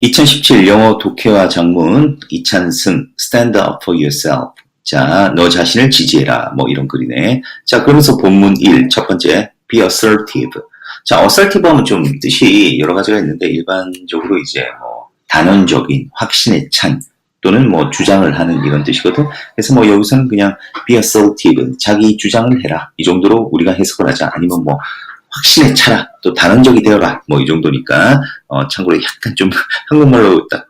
2017 영어 독해와 장문 이찬승 Stand up for yourself. 자, 너 자신을 지지해라. 뭐 이런 글이네. 자, 그러면서 본문 1, 첫 번째 be assertive. 자, assertive 하면 좀 뜻이 여러 가지가 있는데 일반적으로 이제 뭐 단언적인, 확신에 찬 또는 뭐 주장을 하는 이런 뜻이거든. 그래서 뭐 여기서는 그냥 be assertive, 자기 주장을 해라. 이 정도로 우리가 해석을 하자. 아니면 뭐 확신에 차라. 또 단언적이 되어라. 뭐 이 정도니까 어, 참고로 약간 좀 한국말로 딱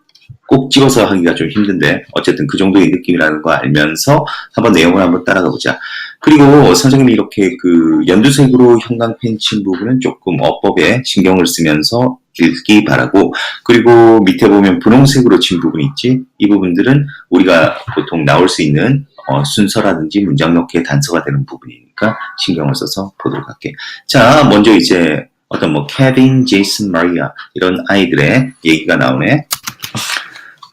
꼭 찍어서 하기가 좀 힘든데 어쨌든 그 정도의 느낌이라는 거 알면서 한번 내용을 한번 따라가 보자. 그리고 선생님이 이렇게 그 연두색으로 형광 펜 친 부분은 조금 어법에 신경을 쓰면서 읽기 바라고 그리고 밑에 보면 분홍색으로 친 부분 있지 이 부분들은 우리가 보통 나올 수 있는 어, 순서라든지 문장 넣기에 단서가 되는 부분이 니까 신경을 써서 보도록 할게. 자 먼저 이제 어떤 뭐 케빈, 제이슨, 마리아 이런 아이들의 얘기가 나오네.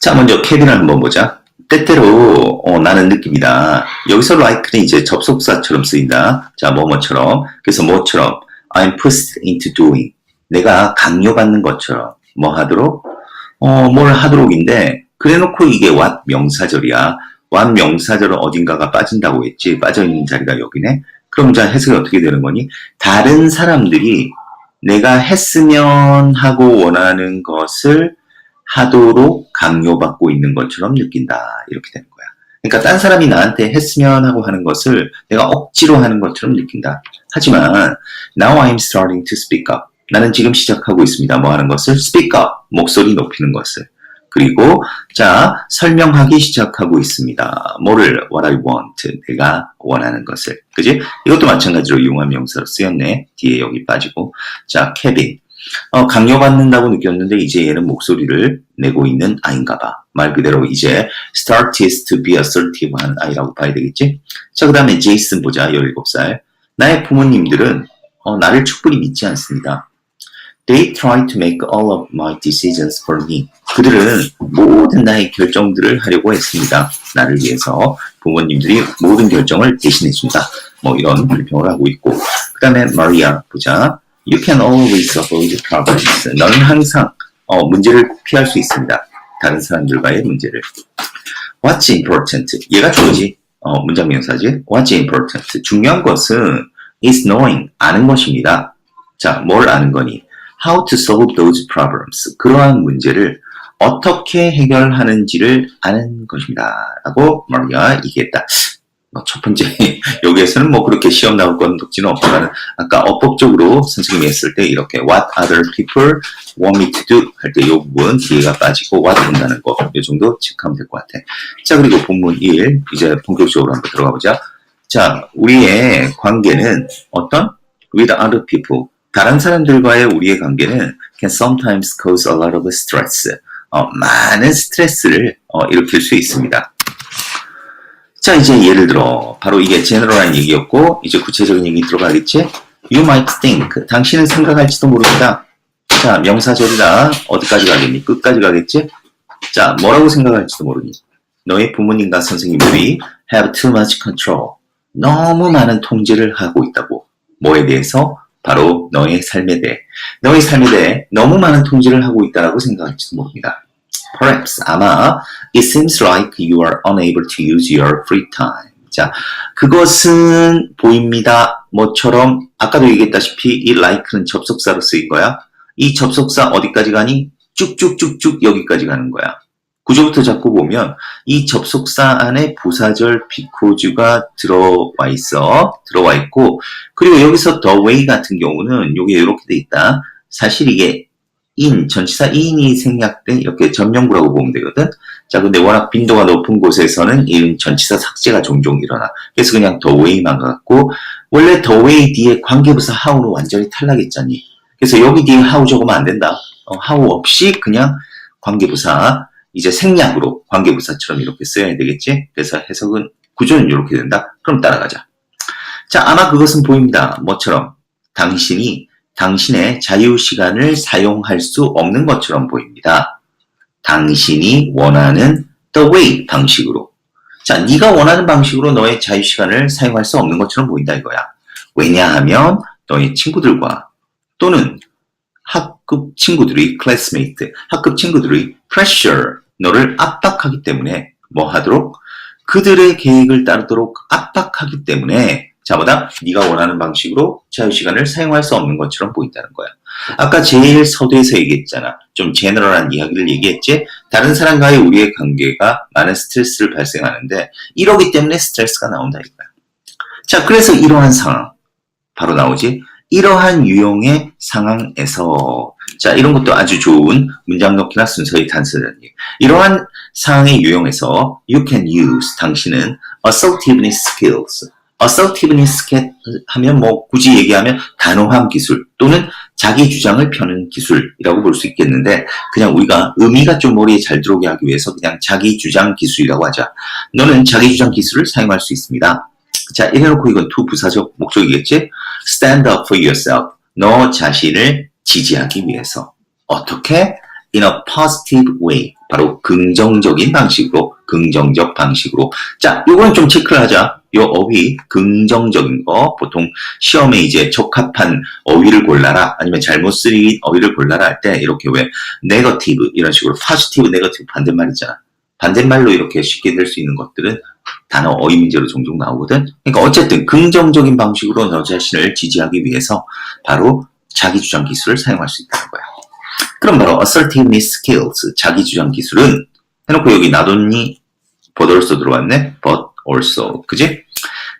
자, 먼저 케빈을 한번 보자. 때때로 어, 나는 느낌이다. 여기서 like는 이제 접속사처럼 쓰인다. 자, 뭐뭐처럼. 그래서 뭐처럼 I'm pushed into doing. 내가 강요받는 것처럼 뭐 하도록? 어, 뭘 하도록인데 그래놓고 이게 what 명사절이야. What 명사절은 어딘가가 빠진다고 했지. 빠져있는 자리가 여기네. 그럼 자 해석이 어떻게 되는 거니? 다른 사람들이 내가 했으면 하고 원하는 것을 하도록 강요받고 있는 것처럼 느낀다. 이렇게 되는 거야. 그러니까 딴 사람이 나한테 했으면 하고 하는 것을 내가 억지로 하는 것처럼 느낀다. 하지만 now I'm starting to speak up. 나는 지금 시작하고 있습니다. 뭐 하는 것을 speak up. 목소리 높이는 것을. 그리고 자 설명하기 시작하고 있습니다. 뭐를 what I want 내가 원하는 것을 그지? 이것도 마찬가지로 이용한 명사로 쓰였네. 뒤에 여기 빠지고 자 케빈 어, 강요받는다고 느꼈는데 이제 얘는 목소리를 내고 있는 아이인가 봐. 말 그대로 이제 starts to be assertive 하는 아이라고 봐야 되겠지? 자, 그 다음에 제이슨 보자. 17살. 나의 부모님들은 어, 나를 충분히 믿지 않습니다. They try to make all of my decisions for me. 그들은 모든 나의 결정들을 하려고 했습니다. 나를 위해서 부모님들이 모든 결정을 대신해 준다. 뭐 이런 불평을 하고 있고. 그 다음에 마리아 보자. You can always avoid problems. 너는 항상 어, 문제를 피할 수 있습니다. 다른 사람들과의 문제를. What's important? 얘가 주어지. 어, 문장 명사지. What's important? 중요한 것은 is knowing. 아는 것입니다. 자, 뭘 아는 거니? How to solve those problems. 그러한 문제를 어떻게 해결하는지를 아는 것입니다. 라고 마리아 얘기했다. 뭐첫 번째, 여기에서는 뭐 그렇게 시험 나올 건 독지는 없지만 아까 어법적으로 선생님이 했을 때 이렇게 what other people want me to do 할 때 이 부분 뒤에가 빠지고 what 본다는 거, 이 정도 체크하면 될 것 같아. 자, 그리고 본문 1, 이제 본격적으로 한번 들어가 보자. 자, 우리의 관계는 어떤? with other people. 다른 사람들과의 우리의 관계는 can sometimes cause a lot of stress. 어, 많은 스트레스를 어, 일으킬 수 있습니다. 자, 이제 예를 들어, 바로 이게 제너럴한 얘기였고, 이제 구체적인 얘기 들어가겠지? You might think. 당신은 생각할지도 모릅니다. 자, 명사절이라 어디까지 가겠니? 끝까지 가겠지? 자, 뭐라고 생각할지도 모르니? 너의 부모님과 선생님들이 have too much control. 너무 많은 통제를 하고 있다고. 뭐에 대해서? 바로 너의 삶에 대해. 너의 삶에 대해 너무 많은 통제를 하고 있다고 생각할지도 모릅니다. Perhaps 아마 it seems like you are unable to use your free time. 자, 그것은 보입니다. 뭐처럼 아까도 얘기했다시피 이 like는 접속사로 쓰인 거야. 이 접속사 어디까지 가니? 쭉쭉쭉쭉 여기까지 가는 거야. 구조부터 잡고 보면 이 접속사 안에 부사절 비코주가 들어와 있어. 들어와 있고 그리고 여기서 the way 같은 경우는 이게 이렇게 돼 있다. 사실 이게 in, 전치사 in이 생략된 이렇게 전명구라고 보면 되거든. 자, 근데 워낙 빈도가 높은 곳에서는 이 전치사 삭제가 종종 일어나. 그래서 그냥 the way만 갖고 원래 the way 뒤에 관계부사 how는 완전히 탈락했잖니. 그래서 여기 뒤에 how 적으면 안 된다. 어, how 없이 그냥 관계부사 이제 생략으로 관계부사처럼 이렇게 써야 되겠지? 그래서 해석은 구조는 이렇게 된다. 그럼 따라가자. 자, 아마 그것은 보입니다. 뭐처럼 당신이 당신의 자유 시간을 사용할 수 없는 것처럼 보입니다. 당신이 원하는 the way 방식으로. 자, 네가 원하는 방식으로 너의 자유 시간을 사용할 수 없는 것처럼 보인다 이거야. 왜냐하면 너의 친구들과 또는 학 학급 친구들이 classmate, 학급 친구들이 pressure, 너를 압박하기 때문에 뭐 하도록 그들의 계획을 따르도록 압박하기 때문에 자보다 네가 원하는 방식으로 자유시간을 사용할 수 없는 것처럼 보인다는 거야. 아까 제일 서두에서 얘기했잖아. 좀 제너럴한 이야기를 얘기했지. 다른 사람과의 우리의 관계가 많은 스트레스를 발생하는데 이러기 때문에 스트레스가 나온다 이거야. 자, 그래서 이러한 상황 바로 나오지. 이러한 유형의 상황에서 자 이런 것도 아주 좋은 문장 넣기나 순서의 단서라는 얘기. 이러한 상황의 유형에서 you can use 당신은 assertiveness skills. assertiveness skill 하면 뭐 굳이 얘기하면 단호함 기술 또는 자기 주장을 펴는 기술이라고 볼 수 있겠는데 그냥 우리가 의미가 좀 머리에 잘 들어오게 하기 위해서 그냥 자기 주장 기술이라고 하자. 너는 자기 주장 기술을 사용할 수 있습니다. 자, 이래놓고 이건 to 부사적 목적이겠지? Stand up for yourself. 너 자신을 지지하기 위해서. 어떻게? In a positive way. 바로 긍정적인 방식으로, 긍정적 방식으로. 자, 요거는 좀 체크를 하자. 요 어휘, 긍정적인 거. 보통 시험에 이제 적합한 어휘를 골라라. 아니면 잘못 쓰인 어휘를 골라라 할 때 이렇게 왜 네거티브 이런 식으로 파지티브, 네거티브 반대말 있잖아. 반대말로 이렇게 쉽게 될 수 있는 것들은 단어 어휘 문제로 종종 나오거든. 그러니까 어쨌든 긍정적인 방식으로 너 자신을 지지하기 위해서 바로 자기 주장 기술을 사용할 수 있다는 거야. 그럼 바로 assertiveness skills 자기 주장 기술은 해놓고 여기 only but also 들어왔네. but also 그지?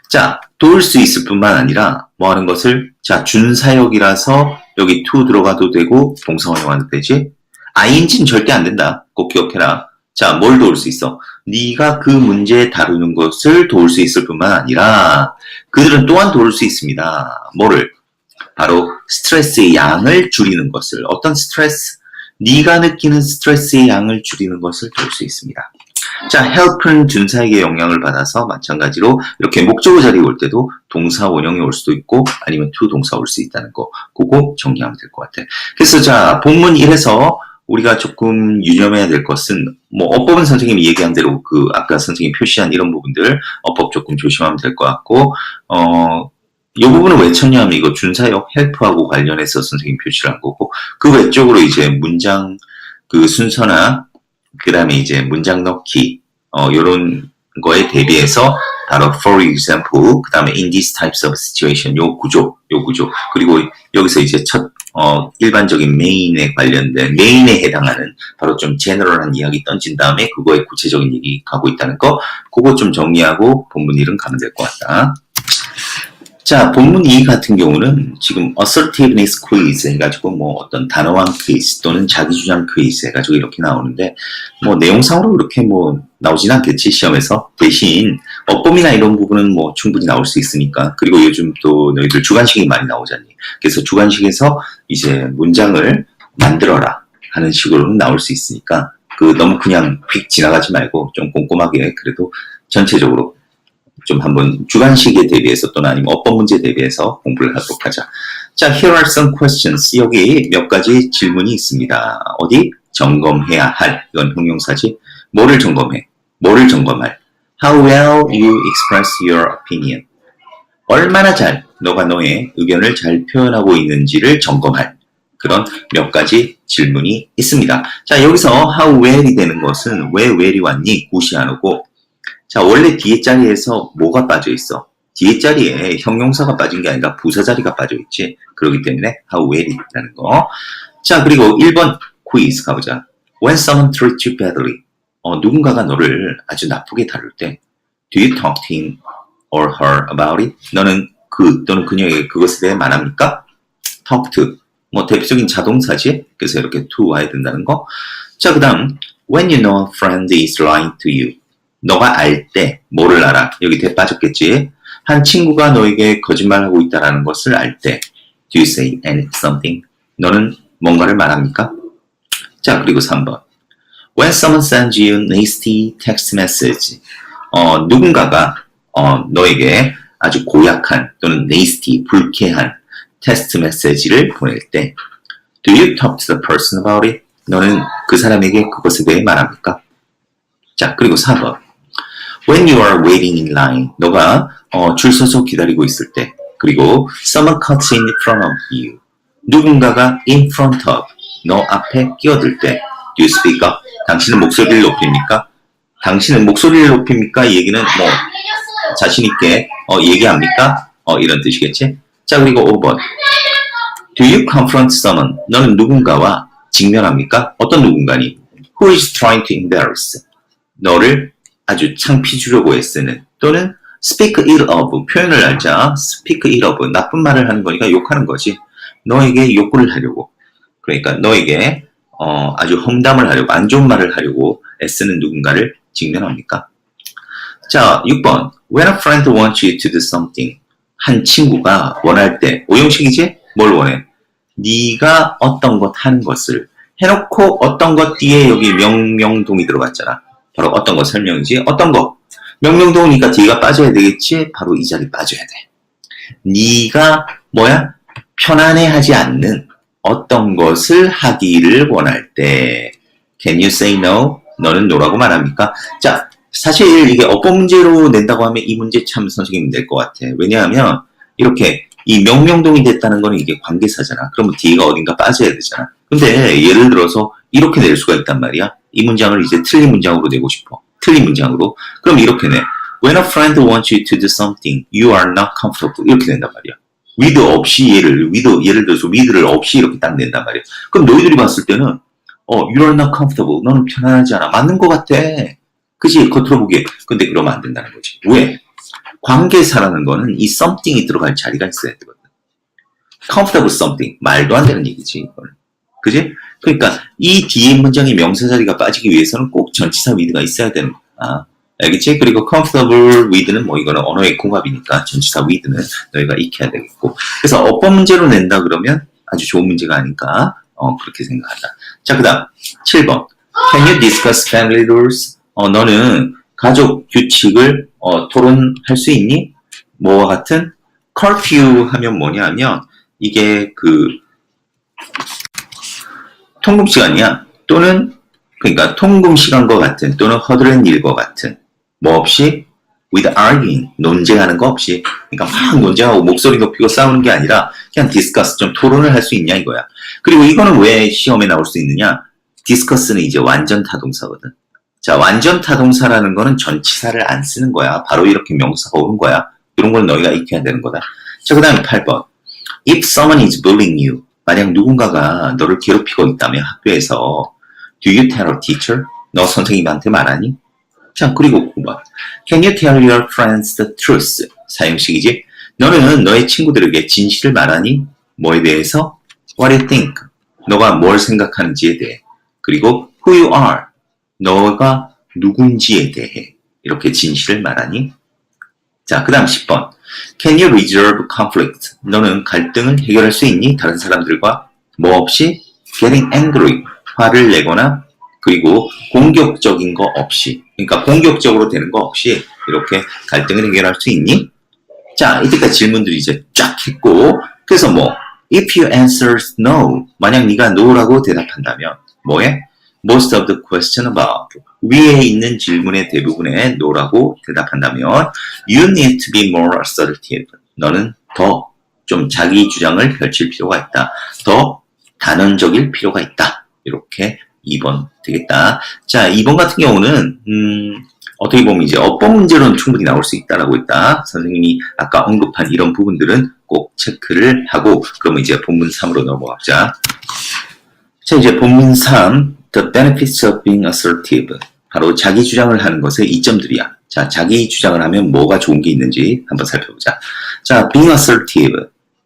자 도울 수 있을 뿐만 아니라 뭐 하는 것을 자 준사역이라서 여기 to 들어가도 되고 동사원형 와도 되지. ing는 절대 안 된다. 꼭 기억해라. 자, 뭘 도울 수 있어? 네가 그 문제 다루는 것을 도울 수 있을 뿐만 아니라 그들은 또한 도울 수 있습니다. 뭐를? 바로 스트레스의 양을 줄이는 것을 어떤 스트레스? 네가 느끼는 스트레스의 양을 줄이는 것을 도울 수 있습니다. 자, help는 준사에게 영향을 받아서 마찬가지로 이렇게 목적어 자리에 올 때도 동사 원형이 올 수도 있고 아니면 to 동사 올 수 있다는 거 그거 정리하면 될 것 같아. 그래서 자, 본문 1에서 우리가 조금 유념해야 될 것은 뭐 어법은 선생님이 얘기한 대로 그 아까 선생님이 표시한 이런 부분들 어법 조금 조심하면 될 것 같고 어. 이 부분은 왜 쳤냐 하면 이거 준사역 헬프하고 관련해서 선생님 표시를 한 거고 그 외적으로 이제 문장 그 순서나 그 다음에 이제 문장 넣기 어 요런 거에 대비해서 바로 for example 그 다음에 in these types of situation 요 구조 요 구조 그리고 여기서 이제 첫 어, 일반적인 메인에 관련된 메인에 해당하는 바로 좀 제너럴한 이야기 던진 다음에 그거에 구체적인 얘기 가고 있다는 거 그거 좀 정리하고 본문 1은 가면 될 것 같다. 자, 본문 2 같은 경우는 지금 assertiveness quiz 해가지고 뭐 어떤 단어왕 퀴즈 또는 자기주장 퀴즈 해가지고 이렇게 나오는데 뭐 내용상으로 그렇게 뭐 나오진 않겠지 시험에서. 대신 어법이나 이런 부분은 뭐 충분히 나올 수 있으니까. 그리고 요즘 또 너희들 주관식이 많이 나오잖니. 그래서 주관식에서 이제 문장을 만들어라 하는 식으로는 나올 수 있으니까 그 너무 그냥 휙 지나가지 말고 좀 꼼꼼하게 그래도 전체적으로 좀 한번 주관식에 대비해서 또는 아니면 어법 문제에 대비해서 공부를 하도록 하자. 자, here are some questions. 여기 몇 가지 질문이 있습니다. 어디? 점검해야 할. 이건 형용사지. 뭐를 점검해? 뭐를 점검할? How well you express your opinion. 얼마나 잘 너가 너의 의견을 잘 표현하고 있는지를 점검할 그런 몇 가지 질문이 있습니다. 자, 여기서 how well이 되는 것은 왜 well이 왔니? 굿이 안 오고 자, 원래 뒤에 자리에서 뭐가 빠져 있어? 뒤에 자리에 형용사가 빠진 게 아니라 부사 자리가 빠져 있지. 그렇기 때문에 how well이라는 거. 자, 그리고 1번 quiz 가보자. When someone treats you badly. 어, 누군가가 너를 아주 나쁘게 다룰 때 Do you talk to him or her about it? 너는 그 또는 그녀에게 그것에 대해 말합니까? talk to. 뭐 대표적인 자동사지. 그래서 이렇게 to 와야 된다는 거. 자, 그 다음 when you know a friend is lying to you. 너가 알 때 뭐를 알아? 여기 대 빠졌겠지? 한 친구가 너에게 거짓말하고 있다라는 것을 알 때 Do you say something? 너는 뭔가를 말합니까? 자, 그리고 3번 When someone sends you nasty text message 어, 누군가가 어, 너에게 아주 고약한 또는 nasty, 불쾌한 테스트 메시지를 보낼 때 Do you talk to the person about it? 너는 그 사람에게 그것에 대해 말합니까? 자, 그리고 4번 When you are waiting in line, 너가 어, 줄 서서 기다리고 있을 때, 그리고 someone cuts in front of you, 누군가가 in front of, 너 앞에 끼어들 때 Do you speak up? 당신은 목소리를 높입니까? 당신은 목소리를 높입니까? 이 얘기는 뭐 자신 있게 어, 얘기합니까? 어, 이런 뜻이겠지? 자, 그리고 5번. Do you confront someone? 너는 누군가와 직면합니까? 어떤 누군가니? Who is trying to embarrass? 너를 아주 창피 주려고 애쓰는 또는 speak ill of 표현을 알자 speak ill of 나쁜 말을 하는 거니까 욕하는 거지 너에게 욕을 하려고 그러니까 너에게 어, 아주 험담을 하려고 안 좋은 말을 하려고 애쓰는 누군가를 직면합니까? 자 6번 When a friend wants you to do something 한 친구가 원할 때 오형식이지? 뭘 원해? 네가 어떤 것 하는 것을 해놓고 어떤 것 뒤에 여기 명명동이 들어갔잖아. 바로 어떤 것 설명이지? 어떤 것? 명명동이니까 뒤가 빠져야 되겠지? 바로 이 자리 빠져야 돼. 네가 뭐야? 편안해하지 않는 어떤 것을 하기를 원할 때 Can you say no? 너는 no라고 말합니까? 자, 사실 이게 어법 문제로 낸다고 하면 이 문제 참 선생님 낼 것 같아. 왜냐하면 이렇게 이 명명동이 됐다는 거는 이게 관계사잖아. 그러면 뒤가 어딘가 빠져야 되잖아. 근데 예를 들어서 이렇게 낼 수가 있단 말이야. 이 문장을 이제 틀린 문장으로 내고 싶어. 틀린 문장으로. 그럼 이렇게 내. When a friend wants you to do something, you are not comfortable. 이렇게 낸단 말이야. with 없이 얘를, with, 예를 들어서 with를 없이 이렇게 딱 낸단 말이야. 그럼 너희들이 봤을 때는, 어, you are not comfortable. 너는 편안하지 않아. 맞는 것 같아. 그지? 겉으로 보기에. 근데 그러면 안 된다는 거지. 왜? 관계사라는 거는 이 something이 들어갈 자리가 있어야 되거든. comfortable something. 말도 안 되는 얘기지, 이거는. 그지? 그러니까 이 뒤에 문장의 명사 자리가 빠지기 위해서는 꼭 전치사 with가 있어야 되는 거야. 알겠지? 그리고 comfortable with는 뭐 이거는 언어의 공합이니까 전치사 with는 너희가 익혀야 되겠고. 그래서 어법 문제로 낸다 그러면 아주 좋은 문제가 아닐까? 어, 그렇게 생각한다. 자, 그 다음 7번. Can you discuss family rules? 어, 너는 가족 규칙을 어, 토론할 수 있니? 뭐와 같은 curfew 하면 뭐냐면 이게 그 통금 시간이야. 또는 그러니까 통금 시간과 같은 또는 허드렛 일과 같은 뭐 없이 with arguing 논쟁하는 거 없이 그러니까 막 논쟁하고 목소리 높이고 싸우는 게 아니라 그냥 discuss 좀 토론을 할 수 있냐 이거야. 그리고 이거는 왜 시험에 나올 수 있느냐? discuss는 이제 완전 타동사거든. 자, 완전 타동사라는 거는 전치사를 안 쓰는 거야. 바로 이렇게 명사가 오는 거야. 이런 걸 너희가 익혀야 되는 거다. 자, 그 다음에 8번. If someone is bullying you, 만약 누군가가 너를 괴롭히고 있다면 학교에서 Do you tell a teacher? 너 선생님한테 말하니? 자, 그리고 9번. Can you tell your friends the truth? 사용식이지. 너는 너의 친구들에게 진실을 말하니? 뭐에 대해서? What you think? 너가 뭘 생각하는지에 대해. 그리고 who you are? 너가 누군지에 대해. 이렇게 진실을 말하니? 자, 그 다음 10번. Can you resolve conflict? 너는 갈등을 해결할 수 있니? 다른 사람들과 뭐 없이 getting angry, 화를 내거나 그리고 공격적인 거 없이 그러니까 공격적으로 되는 거 없이 이렇게 갈등을 해결할 수 있니? 자, 이때까지 질문들이 이제 쫙 했고 그래서 뭐 if you answer no 만약 네가 no라고 대답한다면 뭐해? Most of the question about 위에 있는 질문의 대부분에 no라고 대답한다면 you need to be more assertive. 너는 더 좀 자기 주장을 펼칠 필요가 있다. 더 단언적일 필요가 있다. 이렇게 2번 되겠다. 자, 2번 같은 경우는 음, 어떻게 보면 이제 어법 문제로는 충분히 나올 수 있다라고 했다. 선생님이 아까 언급한 이런 부분들은 꼭 체크를 하고 그러면 이제 본문 3으로 넘어가자. 자, 이제 본문 3 The benefits of being assertive. 바로 자기 주장을 하는 것의 이점들이야. 자, 자기 주장을 하면 뭐가 좋은 게 있는지 한번 살펴보자. 자, being assertive.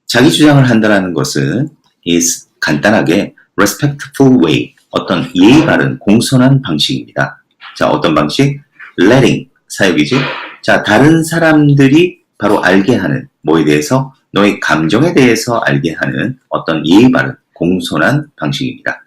자기 주장을 한다는 것은 is 간단하게 respectful way. 어떤 예의 바른 공손한 방식입니다. 자, 어떤 방식? letting 사역이지. 자, 다른 사람들이 바로 알게 하는 뭐에 대해서 너의 감정에 대해서 알게 하는 어떤 예의 바른 공손한 방식입니다.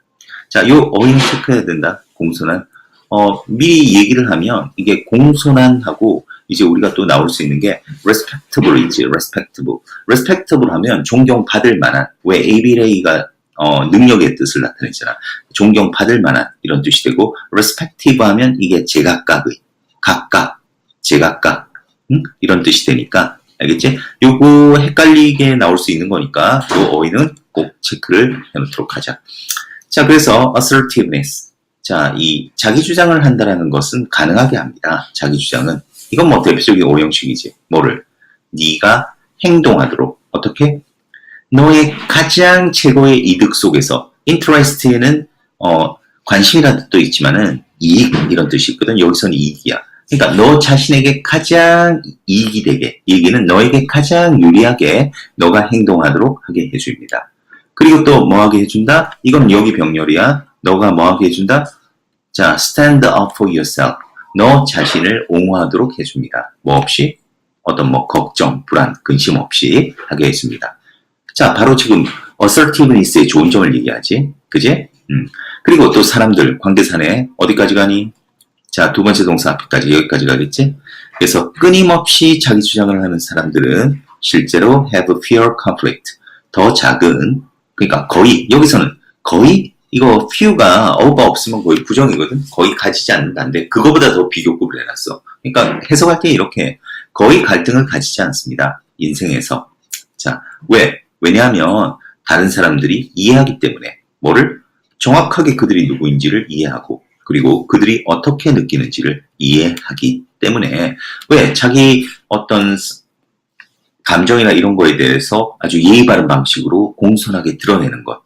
자, 요 어휘는 체크해야 된다. 공손한. 어, 미리 얘기를 하면 이게 공손한하고 이제 우리가 또 나올 수 있는 게 respectable이지, respectable. respectable 하면 존경받을 만한. 왜 AB레이가 어, 능력의 뜻을 나타내잖아. 존경받을 만한 이런 뜻이 되고 respective 하면 이게 제각각의, 각각, 제각각 응? 이런 뜻이 되니까 알겠지? 요거 헷갈리게 나올 수 있는 거니까 요 어휘는 꼭 체크를 해놓도록 하자. 자, 그래서 assertiveness. 자, 이 자기 주장을 한다라는 것은 가능하게 합니다. 자기 주장은 이건 뭐 대표적인 오형식이지. 뭐를 네가 행동하도록 어떻게 너의 가장 최고의 이득 속에서 interest는 어 관심이라는 뜻도 있지만은 이익 이런 뜻이 있거든. 여기서는 이익이야. 그러니까 너 자신에게 가장 이익이 되게 이익은 너에게 가장 유리하게 너가 행동하도록 하게 해줍니다. 그리고 또 뭐하게 해준다? 이건 여기 병렬이야. 너가 뭐하게 해준다? 자, stand up for yourself. 너 자신을 옹호하도록 해줍니다. 뭐 없이? 어떤 뭐 걱정, 불안, 근심 없이 하게 해줍니다. 자, 바로 지금 assertiveness의 좋은 점을 얘기하지. 그지? 음. 그리고 또 사람들, 관계사네. 어디까지 가니? 자, 두 번째 동사 앞에까지 여기까지 가겠지? 그래서 끊임없이 자기 주장을 하는 사람들은 실제로 have fewer conflict. 더 작은, 그러니까 거의, 여기서는 거의, 이거 few가 어가 없으면 거의 부정이거든? 거의 가지지 않는다는데, 그거보다 더 비교급을 해놨어. 그러니까 해석할 때 이렇게 거의 갈등을 가지지 않습니다. 인생에서. 자, 왜? 왜냐하면 다른 사람들이 이해하기 때문에 뭐를 정확하게 그들이 누구인지를 이해하고 그리고 그들이 어떻게 느끼는지를 이해하기 때문에 왜 자기 어떤 감정이나 이런 거에 대해서 아주 예의 바른 방식으로 공손하게 드러내는 것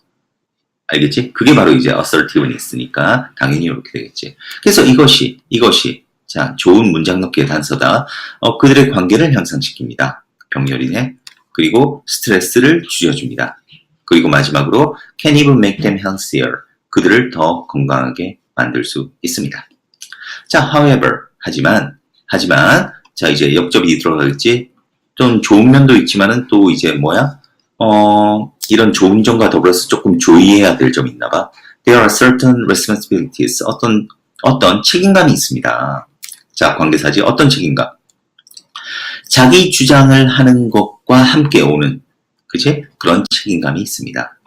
알겠지? 그게 바로 이제 assertiveness니까 당연히 이렇게 되겠지. 그래서 이것이 이것이 자 좋은 문장 넣기의 단서다. 어, 그들의 관계를 향상시킵니다. 병렬이네. 그리고 스트레스를 줄여줍니다. 그리고 마지막으로 can even make them healthier. 그들을 더 건강하게 만들 수 있습니다. 자, however, 하지만, 하지만, 자, 이제 역접이 들어가겠지? 좀 좋은 면도 있지만은 또 이제 뭐야? 어, 이런 좋은 점과 더불어서 조금 주의해야 될 점이 있나 봐. There are certain responsibilities. 어떤, 어떤 책임감이 있습니다. 자, 관계사지. 어떤 책임감? 자기 주장을 하는 것과 함께 오는, 그치? 그런 책임감이 있습니다.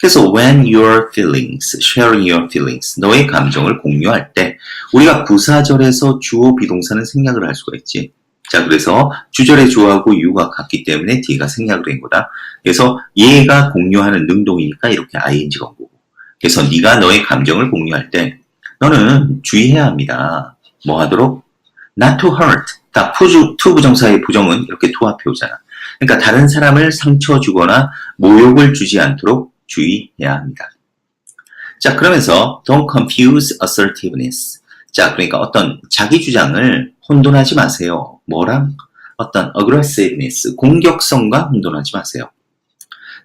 그래서 when your feelings, sharing your feelings, 너의 감정을 공유할 때 우리가 부사절에서 주어 비동사는 생략을 할 수가 있지. 자, 그래서 주절의 주어하고 유가 같기 때문에 뒤가 생략을 한 거다. 그래서 얘가 공유하는 능동이니까 이렇게 ing가 온 거고. 그래서 네가 너의 감정을 공유할 때 너는 주의해야 합니다. 뭐 하도록? not to hurt. 다 투, 투 부정사의 부정은 이렇게 to 앞에 오잖아. 그러니까 다른 사람을 상처 주거나 모욕을 주지 않도록 주의해야 합니다. 자, 그러면서 don't confuse assertiveness. 자, 그러니까 어떤 자기 주장을 혼돈하지 마세요. 뭐랑? 어떤 aggressiveness, 공격성과 혼돈하지 마세요.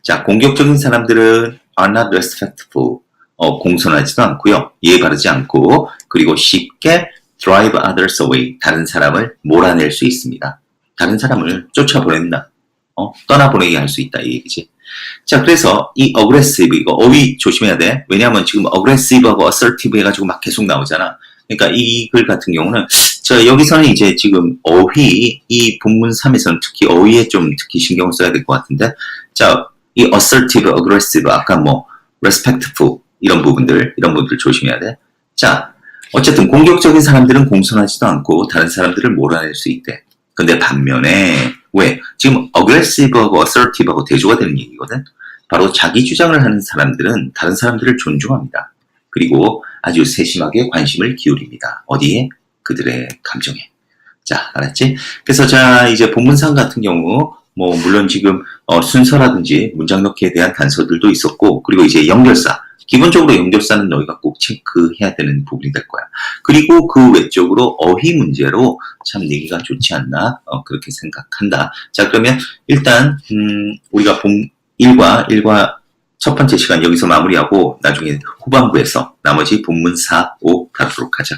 자, 공격적인 사람들은 are not respectful, 어, 공손하지도 않고요. 이해 바르지 않고, 그리고 쉽게 drive others away, 다른 사람을 몰아낼 수 있습니다. 다른 사람을 쫓아보낸다. 어, 떠나보내게 할 수 있다. 이 얘기지. 자, 그래서 이 aggressive, 이거 어휘 조심해야 돼. 왜냐하면 지금 aggressive하고 assertive 해가지고 막 계속 나오잖아. 그러니까 이 글 같은 경우는, 저 여기서는 이제 지금 어휘, 이 본문 3에서는 특히 어휘에 좀 특히 신경을 써야 될 것 같은데, 자, 이 assertive, aggressive, 아까 뭐, respectful, 이런 부분들, 이런 부분들 조심해야 돼. 자, 어쨌든 공격적인 사람들은 공손하지도 않고 다른 사람들을 몰아낼 수 있대. 근데 반면에 왜? 지금 aggressive하고 assertive하고 대조가 되는 얘기거든. 바로 자기 주장을 하는 사람들은 다른 사람들을 존중합니다. 그리고 아주 세심하게 관심을 기울입니다. 어디에? 그들의 감정에. 자, 알았지? 그래서 자, 이제 본문상 같은 경우 뭐 물론 지금 어, 순서라든지 문장 넣기에 대한 단서들도 있었고 그리고 이제 연결사 기본적으로 연결사는 너희가 꼭 체크해야 되는 부분이 될 거야. 그리고 그 외적으로 어휘 문제로 참 얘기가 좋지 않나 어, 그렇게 생각한다. 자 그러면 일단 음, 우리가 본 1과 1과 첫 번째 시간 여기서 마무리하고 나중에 후반부에서 나머지 본문 4, 5 다루도록 하자.